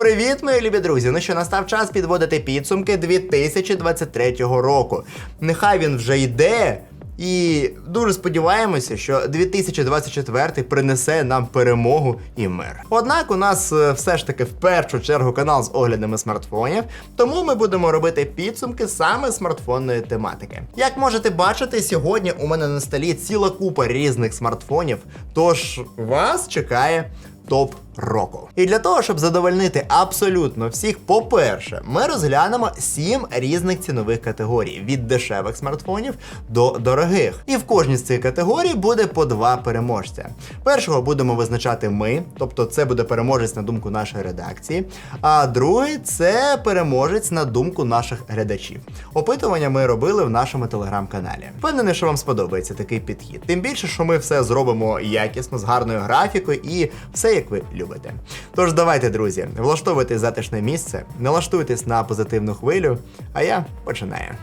Привіт, мої любі друзі! Ну що настав час підводити підсумки 2023 року. Нехай він вже йде. І дуже сподіваємося, що 2024 принесе нам перемогу і мир. Однак у нас е, все ж таки в першу чергу канал з оглядами смартфонів, тому ми будемо робити підсумки саме смартфонної тематики. Як можете бачити, сьогодні у мене на столі ціла купа різних смартфонів, тож вас чекає топ року. І для того, щоб задовольнити абсолютно всіх, по-перше, ми розглянемо 7 різних цінових категорій від дешевих смартфонів до дорогих. І в кожній з цих категорій буде по два переможця. Першого будемо визначати ми, тобто це буде переможець на думку нашої редакції. А другий це переможець на думку наших глядачів. Опитування ми робили в нашому телеграм-каналі. Впевнений, що вам сподобається такий підхід. Тим більше, що ми все зробимо якісно, з гарною графікою і все як ви любите. Тож давайте, друзі, влаштовуйте затишне місце, налаштуйтесь на позитивну хвилю, а я починаю.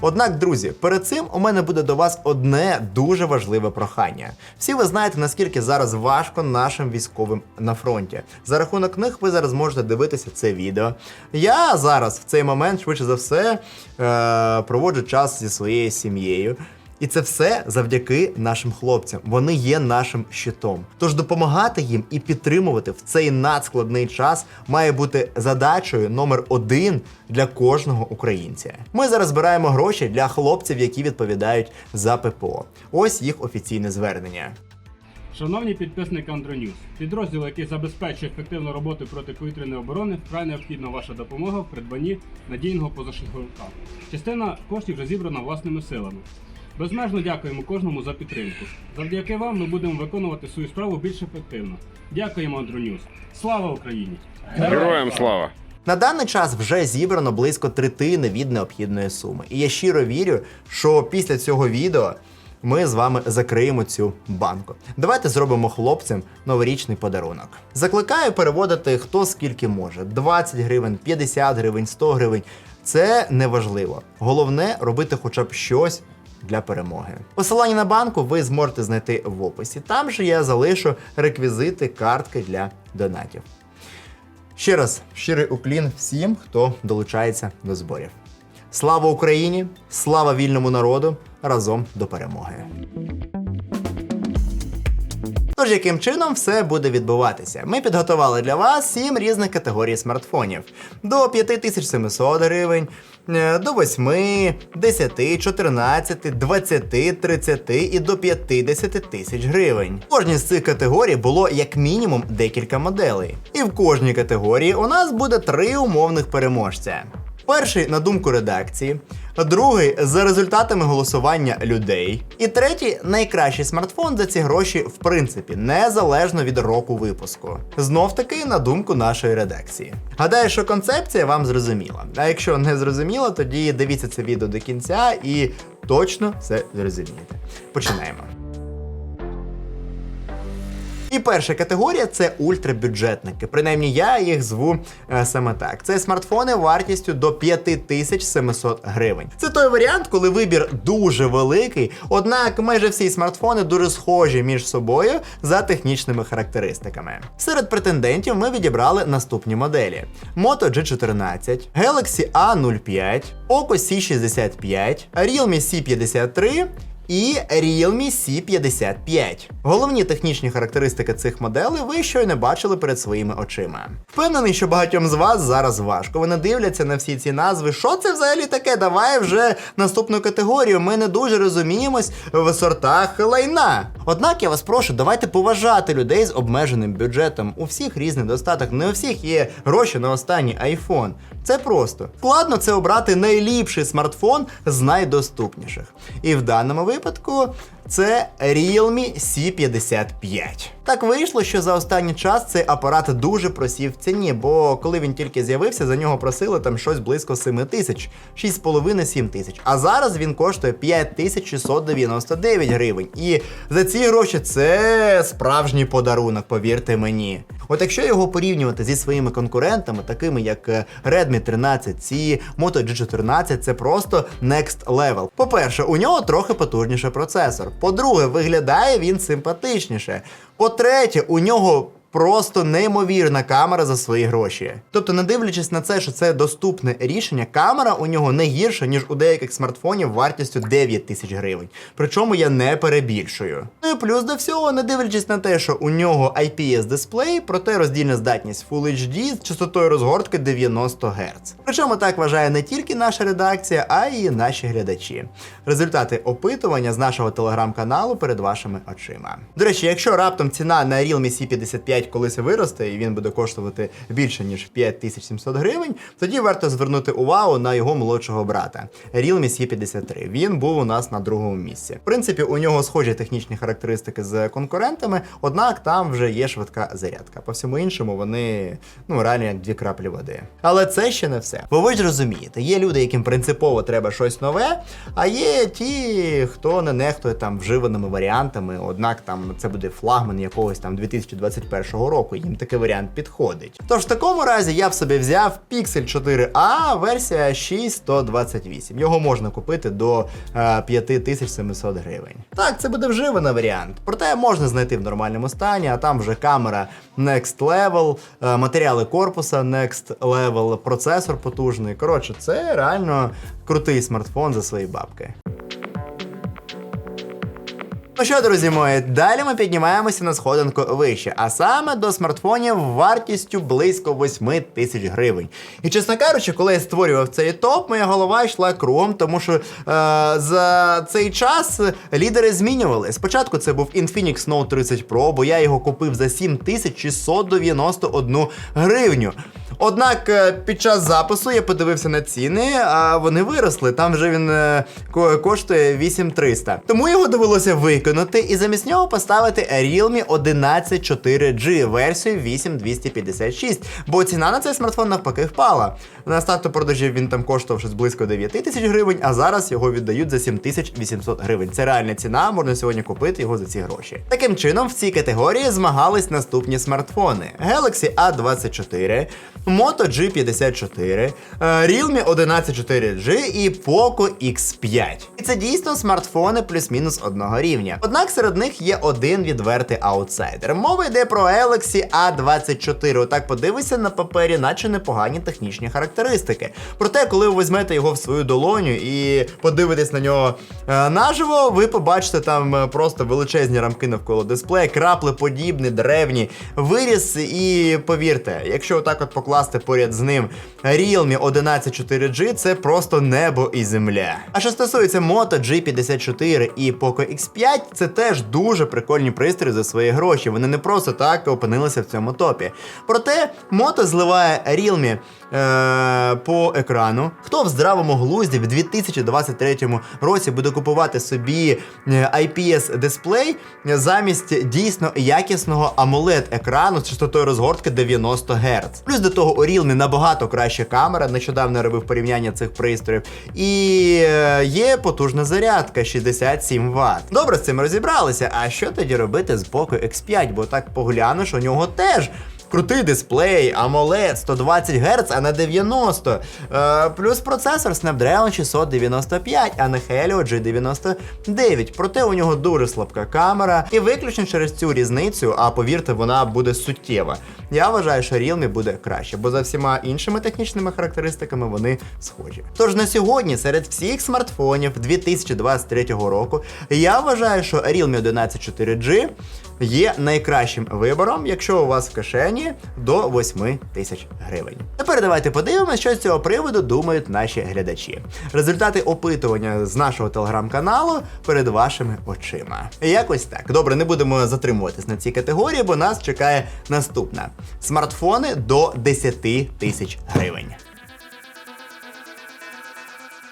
Однак, друзі, перед цим у мене буде до вас одне дуже важливе прохання. Всі ви знаєте, наскільки зараз важко нашим військовим на фронті. За рахунок них ви зараз можете дивитися це відео. Я зараз в цей момент, швидше за все, е- проводжу час зі своєю сім'єю. І це все завдяки нашим хлопцям. Вони є нашим щитом. Тож допомагати їм і підтримувати в цей надскладний час має бути задачею номер один для кожного українця. Ми зараз збираємо гроші для хлопців, які відповідають за ППО. Ось їх офіційне звернення. Шановні підписники Андронюс, підрозділ, який забезпечує ефективну роботу протиповітряної оборони, вкрай необхідна ваша допомога в придбанні надійного позашляховика. Частина коштів вже зібрана власними силами. Безмежно дякуємо кожному за підтримку. Завдяки вам ми будемо виконувати свою справу більш ефективно. Дякуємо, Андронюс. Слава Україні! Героям слава! На даний час вже зібрано близько третини від необхідної суми. І я щиро вірю, що після цього відео ми з вами закриємо цю банку. Давайте зробимо хлопцям новорічний подарунок. Закликаю переводити хто скільки може: 20 гривень, 50 гривень, 100 гривень. Це не важливо. Головне робити хоча б щось. Для перемоги. Посилання на банку ви зможете знайти в описі. Там же я залишу реквізити картки для донатів. Ще раз щирий уклін всім, хто долучається до зборів. Слава Україні! Слава вільному народу! Разом до перемоги! Тож, яким чином все буде відбуватися? Ми підготували для вас 7 різних категорій смартфонів: до 5700 гривень, е, до 8, 10, 14, 20, 30 і до 50 тисяч гривень. В кожній з цих категорій було як мінімум декілька моделей. І в кожній категорії у нас буде три умовних переможця. Перший на думку редакції, другий за результатами голосування людей. І третій найкращий смартфон за ці гроші, в принципі, незалежно від року випуску. Знов таки на думку нашої редакції. Гадаю, що концепція вам зрозуміла. А якщо не зрозуміла, тоді дивіться це відео до кінця і точно все зрозумієте. Починаємо. І перша категорія це ультрабюджетники. Принаймні я їх зву е, саме так. Це смартфони вартістю до 5700 гривень. Це той варіант, коли вибір дуже великий, однак майже всі смартфони дуже схожі між собою за технічними характеристиками. Серед претендентів ми відібрали наступні моделі: Moto G14, Galaxy A05, Oppo C65, Realme C53 і Realme C55. Головні технічні характеристики цих моделей ви щойно бачили перед своїми очима. Впевнений, що багатьом з вас зараз важко. Вони дивляться на всі ці назви. Що це взагалі таке? Давай вже наступну категорію. Ми не дуже розуміємось в сортах лайна. Однак я вас прошу, давайте поважати людей з обмеженим бюджетом. У всіх різний достаток, не у всіх є гроші на останній iPhone. Це просто. Складно це обрати найліпший смартфон з найдоступніших. І в даному випадку це Realme C55. Так вийшло, що за останній час цей апарат дуже просів в ціні, бо коли він тільки з'явився, за нього просили там щось близько 7 тисяч, 6,5-7 тисяч. А зараз він коштує 5699 гривень. І за ці гроші це справжній подарунок, повірте мені. От якщо його порівнювати зі своїми конкурентами, такими як е, Redmi 13C, Moto G14, це просто next level. По-перше, у нього трохи потужніший процесор. По-друге, виглядає він симпатичніше. По-третє, у нього просто неймовірна камера за свої гроші. Тобто, не дивлячись на це, що це доступне рішення, камера у нього не гірша, ніж у деяких смартфонів вартістю 9 тисяч гривень. Причому я не перебільшую. Ну і плюс до всього, не дивлячись на те, що у нього IPS дисплей, проте роздільна здатність Full HD з частотою розгортки 90 Гц. Причому так вважає не тільки наша редакція, а й наші глядачі. Результати опитування з нашого телеграм-каналу перед вашими очима. До речі, якщо раптом ціна на Realme C55 колись виросте і він буде коштувати більше ніж 5700 гривень, тоді варто звернути увагу на його молодшого брата Realme C53. Він був у нас на другому місці. В принципі, у нього схожі технічні характеристики з конкурентами, однак там вже є швидка зарядка. По всьому іншому вони ну реально як дві краплі води. Але це ще не все. Бо ви ж розумієте, є люди, яким принципово треба щось нове, а є ті, хто не нехтує там вживаними варіантами, однак там це буде флагман якогось там 2021 року. Їм такий варіант підходить. Тож в такому разі я б собі взяв Pixel 4a версія 6128. Його можна купити до е, 5700 гривень. Так, це буде вживаний варіант. Проте можна знайти в нормальному стані, а там вже камера Next Level, е, матеріали корпуса Next Level, процесор потужний. Коротше, це реально крутий смартфон за свої бабки. Ну що, друзі мої, далі ми піднімаємося на сходинку вище, а саме до смартфонів вартістю близько 8 тисяч гривень. І чесно кажучи, коли я створював цей топ, моя голова йшла кругом, тому що е, за цей час лідери змінювали. Спочатку це був Infinix Note 30 Pro, бо я його купив за 7691 гривню. Однак е, під час запису я подивився на ціни, а вони виросли. Там вже він е, коштує 8300. Тому його довелося виконати і замість нього поставити Realme 11 4G версію 8256, бо ціна на цей смартфон навпаки впала. На старту продажів він там коштував щось близько 9 тисяч гривень, а зараз його віддають за 7800 гривень. Це реальна ціна, можна сьогодні купити його за ці гроші. Таким чином, в цій категорії змагались наступні смартфони: Galaxy A24, Moto G54, е, Realme 11 4G і Poco X5. І це дійсно смартфони плюс-мінус одного рівня. Однак серед них є один відвертий аутсайдер. Мова йде про Galaxy A24. Отак подивися на папері, наче непогані технічні характеристики. Проте, коли ви візьмете його в свою долоню і подивитесь на нього е, наживо, ви побачите там е, просто величезні рамки навколо дисплея, краплеподібні, древні, виріс. І повірте, якщо отак от покласти поряд з ним Realme 11 4G, це просто небо і земля. А що стосується Moto G54 і Poco X5, це теж дуже прикольні пристрої за свої гроші. Вони не просто так опинилися в цьому топі. Проте мото зливає Realme е, по екрану. Хто в здравому глузді в 2023 році буде купувати собі е, IPS дисплей замість дійсно якісного AMOLED екрану з частотою розгортки 90 Гц. Плюс до того у Realme набагато краща камера. Нещодавно робив порівняння цих пристроїв. І е, є потужна зарядка 67 Вт. Добре з цим розібралися. А що тоді робити з Poco X5? Бо так поглянеш, у нього теж. Крутий дисплей, AMOLED 120 Гц, а не 90. Е, плюс процесор Snapdragon 695, а не Helio G99. Проте у нього дуже слабка камера. І виключно через цю різницю, а повірте, вона буде суттєва. Я вважаю, що Realme буде краще, бо за всіма іншими технічними характеристиками вони схожі. Тож на сьогодні серед всіх смартфонів 2023 року я вважаю, що Realme 11 4G є найкращим вибором, якщо у вас в кишені до 8 тисяч гривень. Тепер давайте подивимося, що з цього приводу думають наші глядачі. Результати опитування з нашого телеграм-каналу перед вашими очима. Якось так. Добре, не будемо затримуватись на цій категорії, бо нас чекає наступна: смартфони до 10 тисяч гривень.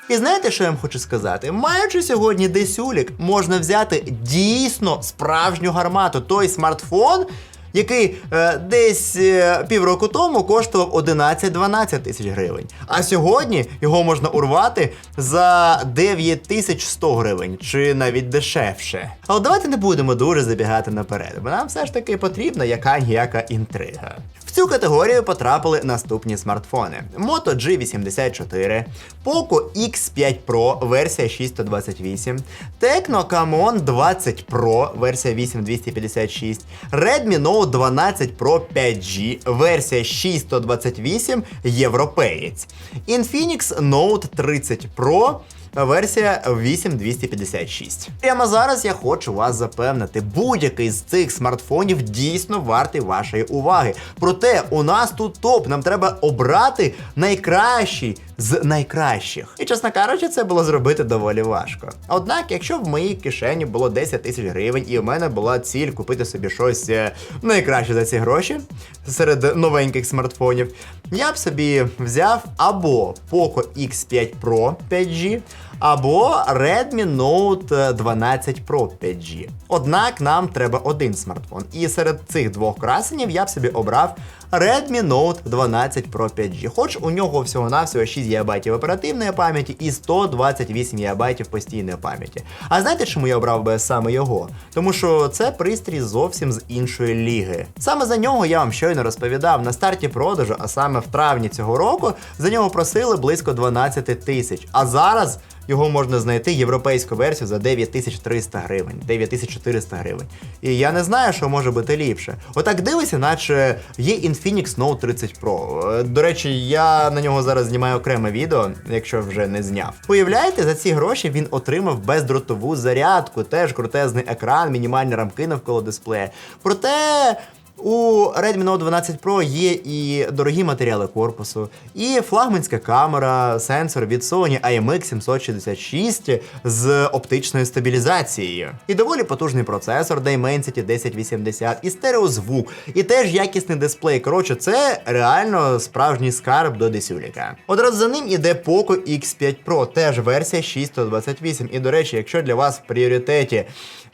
І знаєте, що я вам хочу сказати? Маючи сьогодні десюлік, можна взяти дійсно справжню гармату. Той смартфон, який е, десь е, півроку тому коштував 11-12 тисяч гривень. А сьогодні його можна урвати за 9100 гривень, чи навіть дешевше. Але давайте не будемо дуже забігати наперед, бо нам все ж таки потрібна яка ніяка інтрига. В цю категорію потрапили наступні смартфони: Moto G84, Poco X5 Pro версія 6128, Tecno Camon 20 Pro версія 8256, Redmi Note 12 Pro 5G версія 6128 європеєць, Infinix Note 30 Pro Версія 8256. Прямо зараз я хочу вас запевнити, будь-який з цих смартфонів дійсно вартий вашої уваги. Проте у нас тут топ, нам треба обрати найкращий з найкращих. І чесно кажучи, це було зробити доволі важко. Однак, якщо в моїй кишені було 10 тисяч гривень, і в мене була ціль купити собі щось е, найкраще за ці гроші серед новеньких смартфонів, я б собі взяв або Poco X5 Pro 5G, або Redmi Note 12 Pro 5G. Однак нам треба один смартфон. І серед цих двох красенів я б собі обрав Redmi Note 12 Pro 5G. Хоч у нього всього-навсього 6 ГБ оперативної пам'яті і 128 ГБ постійної пам'яті. А знаєте, чому я обрав би саме його? Тому що це пристрій зовсім з іншої ліги. Саме за нього я вам щойно розповідав на старті продажу, а саме в травні цього року, за нього просили близько 12 тисяч. А зараз його можна знайти європейську версію за 9300 гривень, 9400 гривень. І я не знаю, що може бути ліпше. Отак дивися, наче є Infinix Note 30 Pro. Е, До речі, я на нього зараз знімаю окреме відео, якщо вже не зняв. Уявляєте, за ці гроші він отримав бездротову зарядку, теж крутезний екран, мінімальні рамки навколо дисплея. Проте. У Redmi Note 12 Pro є і дорогі матеріали корпусу, і флагманська камера, сенсор від Sony IMX 766 з оптичною стабілізацією. І доволі потужний процесор Dimensity 1080, і стереозвук, і теж якісний дисплей. Коротше, це реально справжній скарб до десюліка. Одразу за ним іде Poco X5 Pro, теж версія 628. І до речі, якщо для вас в пріоритеті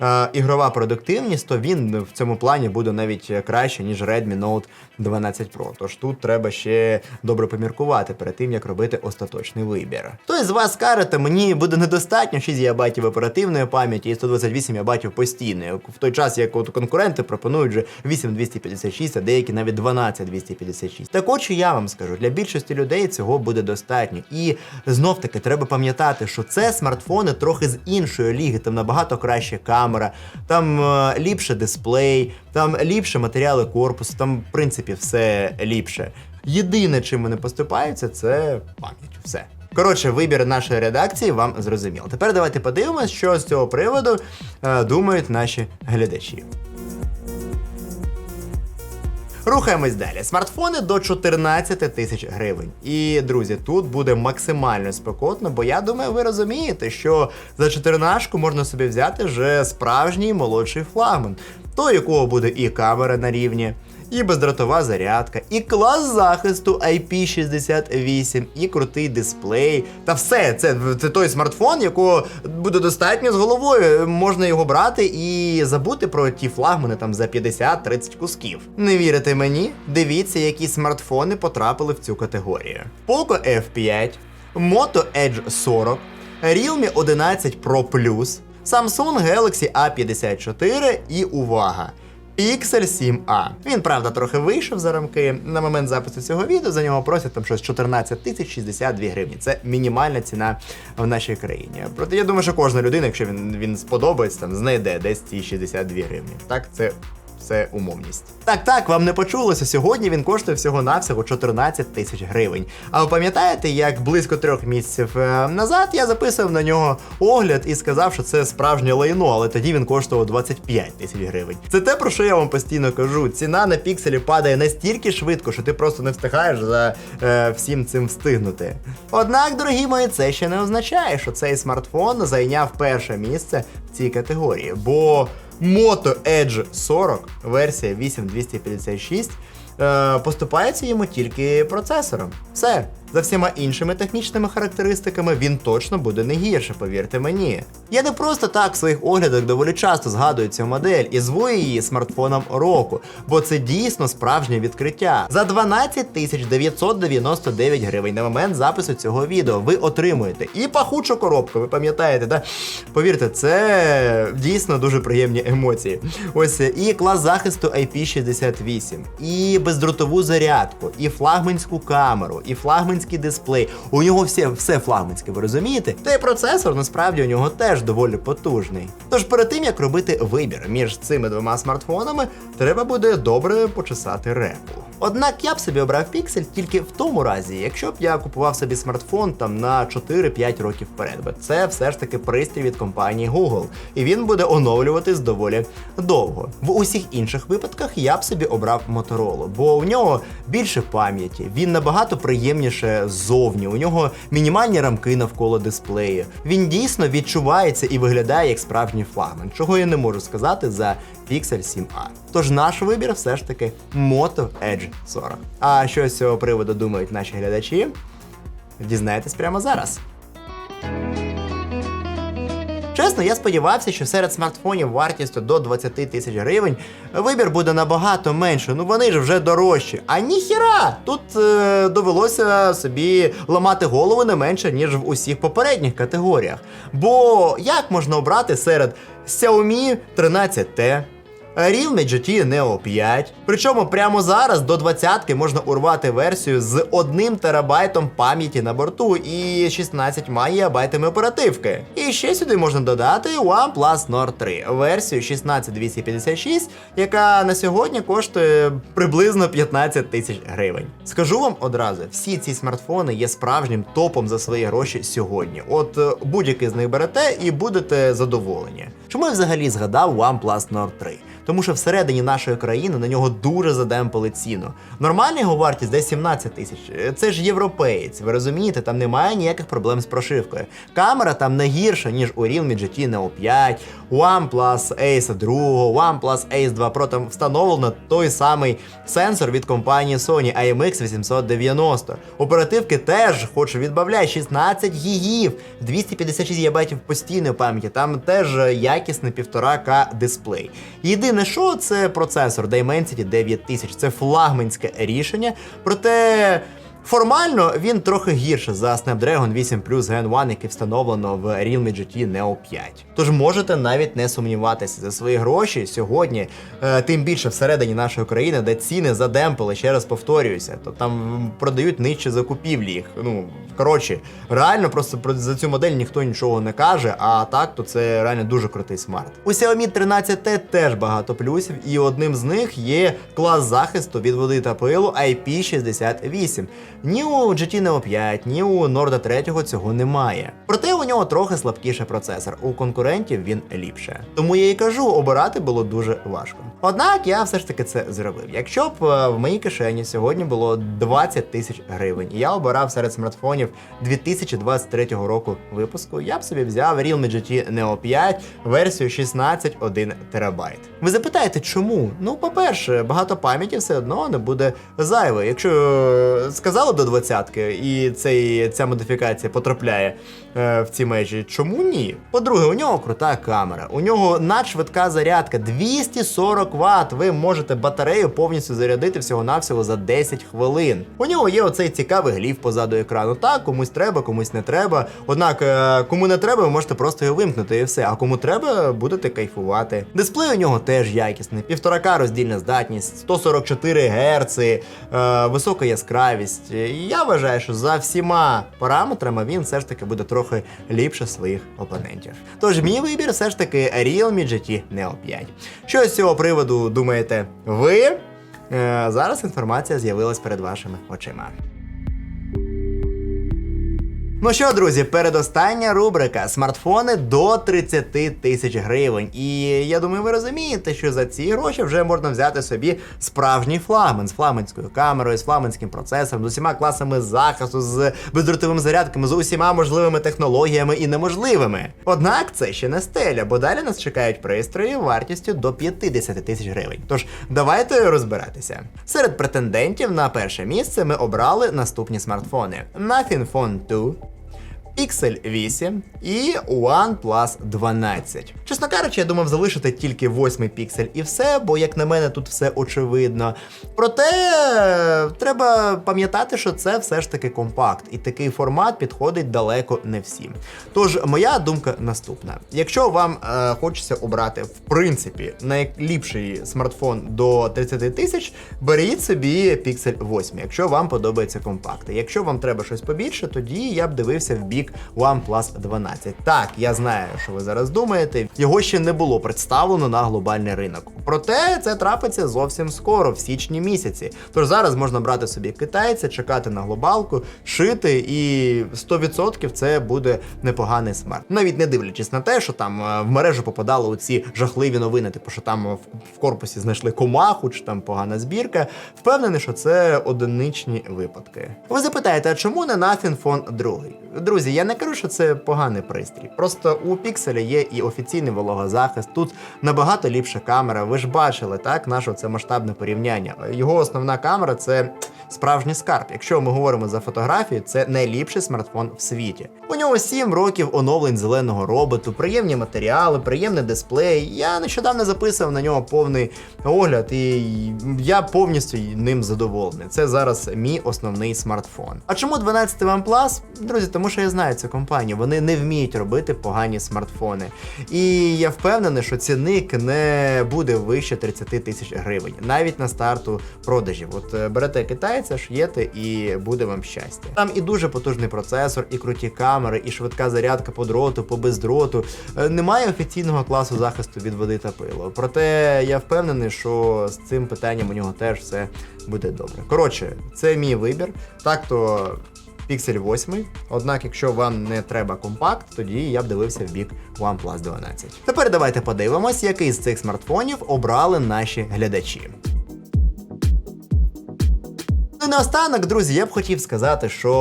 е, ігрова продуктивність, то він в цьому плані буде навіть краще, ніж Redmi Note 12 Pro. Тож тут треба ще добре поміркувати перед тим, як робити остаточний вибір. Хтось з вас скажете, мені буде недостатньо 6 ГБ оперативної пам'яті і 128 ГБ постійної. В той час, як от конкуренти пропонують вже 8256, а деякі навіть 12256. Так от що я вам скажу, для більшості людей цього буде достатньо. І знов таки треба пам'ятати, що це смартфони трохи з іншої ліги, там набагато краща камера, там е, ліпше дисплей, там ліпше матеріали корпусу, там, в принципі, все ліпше. Єдине, чим вони поступаються, це пам'ять. Все. Коротше, вибір нашої редакції вам зрозуміло. Тепер давайте подивимось, що з цього приводу е, думають наші глядачі. Рухаємось далі. Смартфони до 14 тисяч гривень. І друзі, тут буде максимально спекотно, бо я думаю, ви розумієте, що за 14 можна собі взяти вже справжній молодший флагман, той, якого буде і камера на рівні. І бездротова зарядка, і клас захисту IP68, і крутий дисплей. Та все, це, це той смартфон, якого буде достатньо з головою. Можна його брати і забути про ті флагмани там за 50-30 кусків. Не вірите мені? Дивіться, які смартфони потрапили в цю категорію: Poco F5, Moto Edge 40, Realme 11 Pro Plus, Samsung Galaxy A54 і увага! Pixel 7a. Він, правда, трохи вийшов за рамки. На момент запису цього відео за нього просять там щось 14 тисяч 62 гривні. Це мінімальна ціна в нашій країні. Проте я думаю, що кожна людина, якщо він, він сподобається, там знайде десь ці 62 гривні. Так, це. Це умовність. Так, так, вам не почулося. Сьогодні він коштує всього-навсього 14 тисяч гривень. А ви пам'ятаєте, як близько трьох місяців е, назад я записував на нього огляд і сказав, що це справжнє лайно, але тоді він коштував 25 тисяч гривень. Це те, про що я вам постійно кажу. Ціна на пікселі падає настільки швидко, що ти просто не встигаєш за е, всім цим встигнути. Однак, дорогі мої, це ще не означає, що цей смартфон зайняв перше місце в цій категорії. Бо Moto Edge 40, версія 8256, е, поступається йому тільки процесором. Все. За всіма іншими технічними характеристиками він точно буде не гірше, повірте мені. Я не просто так в своїх оглядах доволі часто згадую цю модель і зву її смартфоном року, бо це дійсно справжнє відкриття. За 12 999 гривень на момент запису цього відео ви отримуєте і пахучу коробку, ви пам'ятаєте, да? Повірте, це дійсно дуже приємні емоції. Ось і клас захисту IP68, і бездротову зарядку, і флагманську камеру, і флагманський дисплей. У нього все, все флагманське, ви розумієте? Та й процесор насправді у нього теж доволі потужний. Тож перед тим як робити вибір між цими двома смартфонами, треба буде добре почесати репу. Однак я б собі обрав Pixel тільки в тому разі, якщо б я купував собі смартфон там на 4-5 років вперед, бо це все ж таки пристрій від компанії Google, і він буде оновлюватись доволі довго. В усіх інших випадках я б собі обрав Motorola, бо у нього більше пам'яті, він набагато приємніше ззовні, у нього мінімальні рамки навколо дисплею. Він дійсно відчувається і виглядає як справжній флагман, чого я не можу сказати за Pixel 7a. Тож наш вибір все ж таки Moto Edge 40. А що з цього приводу думають наші глядачі? Дізнайтесь прямо зараз. Чесно, я сподівався, що серед смартфонів вартістю до 20 тисяч гривень вибір буде набагато менше. Ну вони ж вже дорожчі. А ніхіра! Тут е, довелося собі ламати голову не менше, ніж в усіх попередніх категоріях. Бо як можна обрати серед Xiaomi 13T, Realme GT Neo 5. Причому прямо зараз до 20-ки можна урвати версію з 1 терабайтом пам'яті на борту і 16 ГБ оперативки. І ще сюди можна додати OnePlus Nord 3, версію 16256, яка на сьогодні коштує приблизно 15 тисяч гривень. Скажу вам одразу, всі ці смартфони є справжнім топом за свої гроші сьогодні. От е, будь-який з них берете і будете задоволені. Чому я взагалі згадав OnePlus Nord 3? Тому що всередині нашої країни на нього дуже задемпали ціну. Нормальна його вартість десь 17 тисяч. Це ж європеєць, ви розумієте, там немає ніяких проблем з прошивкою. Камера там не гірша, ніж у Realme GT Neo 5, OnePlus Ace 2, OnePlus Ace 2 Pro там встановлено той самий сенсор від компанії Sony IMX 890. Оперативки теж, хоч відбавляй, 16 гігів, 256 ГБ постійної пам'яті, там теж якісний 1,5К дисплей. Єдине, що це процесор Dimensity 9000, це флагманське рішення, проте. Формально він трохи гірше за Snapdragon 8 Plus Gen 1, який встановлено в Realme GT Neo 5. Тож можете навіть не сумніватися за свої гроші сьогодні, е, тим більше всередині нашої країни, де ціни задемпили, ще раз повторююся, то там продають нижче закупівлі їх. Ну коротше, реально просто про за цю модель ніхто нічого не каже. А так, то це реально дуже крутий смарт. У Xiaomi 13T теж багато плюсів, і одним з них є клас захисту від води та пилу IP68. Ні у GT Neo 5, ні у Nord 3 цього немає. Проте у нього трохи слабкіший процесор. У конкурентів він ліпше. Тому я і кажу, обирати було дуже важко. Однак я все ж таки це зробив. Якщо б е, в моїй кишені сьогодні було 20 тисяч гривень, і я обирав серед смартфонів 2023 року випуску, я б собі взяв Realme GT Neo 5 версію 16,1 терабайт. Ви запитаєте, чому? Ну, по-перше, багато пам'яті все одно не буде зайве. Якщо е, сказали до 20-ки і цей, ця модифікація потрапляє е, в ці межі, чому ні? По-друге, у нього крута камера, у нього надшвидка зарядка 240 Вт. Ви можете батарею повністю зарядити всього-навсього за 10 хвилин. У нього є оцей цікавий гліф позаду екрану. Так, комусь треба, комусь не треба. Однак, е, кому не треба, ви можете просто його вимкнути і все. А кому треба, будете кайфувати. Дисплей у нього теж якісний, 1,5К роздільна здатність, 144 Гц, е, висока яскравість. Я вважаю, що за всіма параметрами він все ж таки буде трохи ліпше своїх опонентів. Тож мій вибір все ж таки Realme GT Neo 5. Що з цього приводу думаєте ви? Е, зараз інформація з'явилась перед вашими очима. Ну що, друзі, передостання рубрика смартфони до 30 тисяч гривень. І я думаю, ви розумієте, що за ці гроші вже можна взяти собі справжній флагман з флагманською камерою, з флагманським процесором, з усіма класами захисту, з бездротовими зарядками, з усіма можливими технологіями і неможливими. Однак це ще не стеля, бо далі нас чекають пристрої вартістю до 50 тисяч гривень. Тож давайте розбиратися. Серед претендентів на перше місце ми обрали наступні смартфони: Nothing Phone 2, Pixel 8 і OnePlus 12. Чесно кажучи, я думав залишити тільки 8 піксель і все, бо, як на мене, тут все очевидно. Проте треба пам'ятати, що це все ж таки компакт, і такий формат підходить далеко не всім. Тож, моя думка наступна: якщо вам е, хочеться обрати, в принципі, найліпший смартфон до 30 тисяч, беріть собі Pixel 8, якщо вам подобаються компакти. Якщо вам треба щось побільше, тоді я б дивився в бік OnePlus 12. Так, я знаю, що ви зараз думаєте. Його ще не було представлено на глобальний ринок. Проте це трапиться зовсім скоро, в січні місяці. Тож зараз можна брати собі китайця, чекати на глобалку, шити, і 100% це буде непоганий смарт. Навіть не дивлячись на те, що там е, в мережу попадали оці жахливі новини, типу, що там в, в корпусі знайшли комаху, чи там погана збірка. Впевнений, що це одиничні випадки. Ви запитаєте, а чому не Nothing Phone 2? Друзі, я не кажу, що це поганий пристрій. Просто у Pixel є і офіційний вологозахист. Тут набагато ліпша камера. Ви ж бачили, так, наше це масштабне порівняння. Його основна камера це справжній скарб. Якщо ми говоримо за фотографію, це найліпший смартфон в світі. У нього 7 років оновлень зеленого роботу, приємні матеріали, приємний дисплей. Я нещодавно записував на нього повний огляд, і я повністю ним задоволений. Це зараз мій основний смартфон. А чому 12 OnePlus? Друзі, тому що я знаю цю компанію. Вони не вміють робити погані смартфони. І я впевнений, що цінник не буде вище 30 тисяч гривень, навіть на старту продажів. От е, берете китайця, ш'єте і буде вам щастя. Там і дуже потужний процесор, і круті камери, і швидка зарядка по дроту, по бездроту. Е, Немає офіційного класу захисту від води та пилу. Проте я впевнений, що з цим питанням у нього теж все буде добре. Коротше, це мій вибір. Так то. Pixel 8, однак, якщо вам не треба компакт, тоді я б дивився в бік OnePlus 12. Тепер давайте подивимось, який з цих смартфонів обрали наші глядачі. Наостанок, друзі, я б хотів сказати, що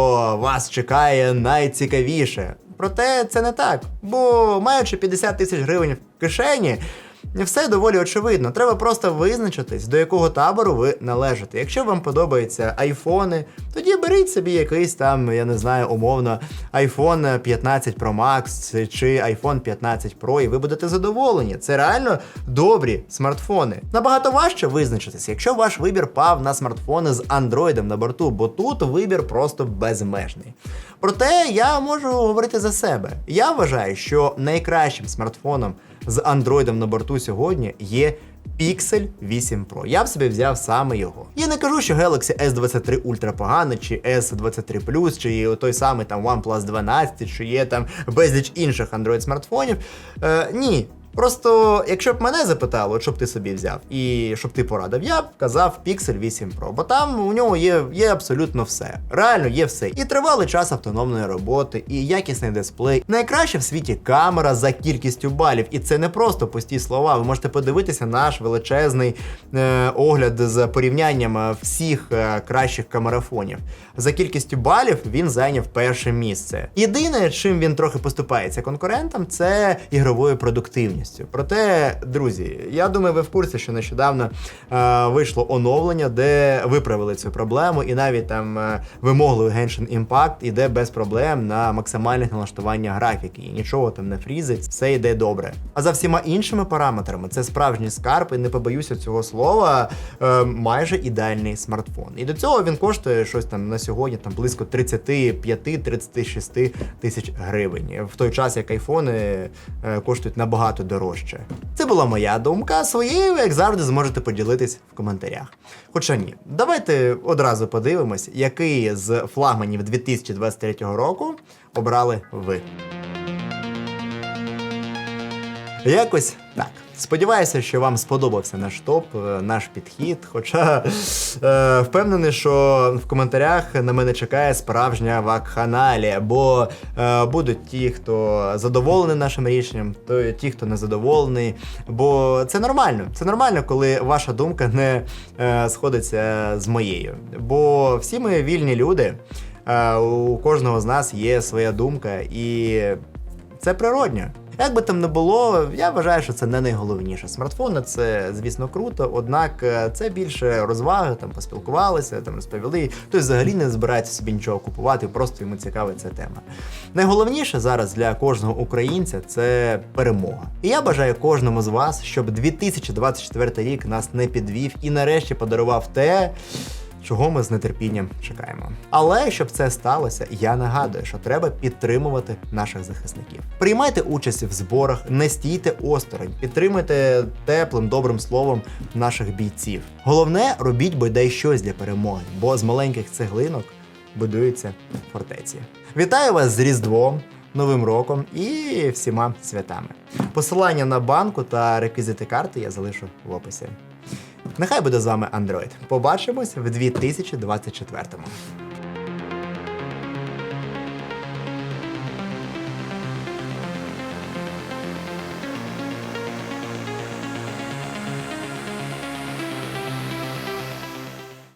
вас чекає найцікавіше. Проте це не так, бо маючи 50 тисяч гривень в кишені. Все доволі очевидно. Треба просто визначитись, до якого табору ви належите. Якщо вам подобаються айфони, тоді беріть собі якийсь там, я не знаю, умовно, iPhone 15 Pro Max чи iPhone 15 Pro, і ви будете задоволені. Це реально добрі смартфони. Набагато важче визначитись, якщо ваш вибір пав на смартфони з Android на борту, бо тут вибір просто безмежний. Проте я можу говорити за себе. Я вважаю, що найкращим смартфоном з Android на борту сьогодні є Pixel 8 Pro. Я б собі взяв саме його. Я не кажу, що Galaxy S23 Ultra поганий, чи S23 Plus, чи той самий там OnePlus 12, чи є там безліч інших Android смартфонів. Е, ні. Просто, якщо б мене запитало, що б ти собі взяв і щоб ти порадив, я б казав Pixel 8 Pro, бо там у нього є, є абсолютно все. Реально є все. І тривалий час автономної роботи, і якісний дисплей. Найкраща в світі камера за кількістю балів. І це не просто пусті слова. Ви можете подивитися наш величезний е, огляд з порівнянням е, всіх е, кращих камерафонів. За кількістю балів він зайняв перше місце. Єдине, чим він трохи поступається конкурентам, це ігровою продуктивністю. Проте, друзі, я думаю, ви в курсі, що нещодавно е, вийшло оновлення, де виправили цю проблему, і навіть там е, вимогливий Genshin Impact іде без проблем на максимальних налаштування графіки. І нічого там не фрізить, все йде добре. А за всіма іншими параметрами це справжній скарб, і не побоюся цього слова, е, майже ідеальний смартфон. І до цього він коштує щось там на сьогодні там близько 35-36 тисяч гривень. В той час як айфони е, коштують набагато дорожче. Це була моя думка. Своєю, як завжди, зможете поділитись в коментарях. Хоча ні, давайте одразу подивимось, який з флагманів 2023 року обрали ви. Якось так. Сподіваюся, що вам сподобався наш топ, е, наш підхід. Хоча е, впевнений, що в коментарях на мене чекає справжня вакханалія, бо е, будуть ті, хто задоволений нашим рішенням, то ті, хто не задоволений. Бо це нормально. Це нормально, коли ваша думка не е, сходиться з моєю. Бо всі ми вільні люди. Е, у кожного з нас є своя думка, і це природньо. Як би там не було, я вважаю, що це не найголовніше. Смартфони це, звісно, круто, однак е, це більше розваги, там поспілкувалися, там розповіли. Хтось взагалі не збирається собі нічого купувати, просто йому цікава ця тема. Найголовніше зараз для кожного українця це перемога. І я бажаю кожному з вас, щоб 2024 рік нас не підвів і нарешті подарував те чого ми з нетерпінням чекаємо. Але щоб це сталося, я нагадую, що треба підтримувати наших захисників. Приймайте участь в зборах, не стійте осторонь, підтримуйте теплим добрим словом наших бійців. Головне, робіть бодай щось для перемоги, бо з маленьких цеглинок будуються фортеці. Вітаю вас з Різдвом. Новим роком і всіма святами. Посилання на банку та реквізити карти я залишу в описі. Нехай буде з вами Android. Побачимось в 2024-му.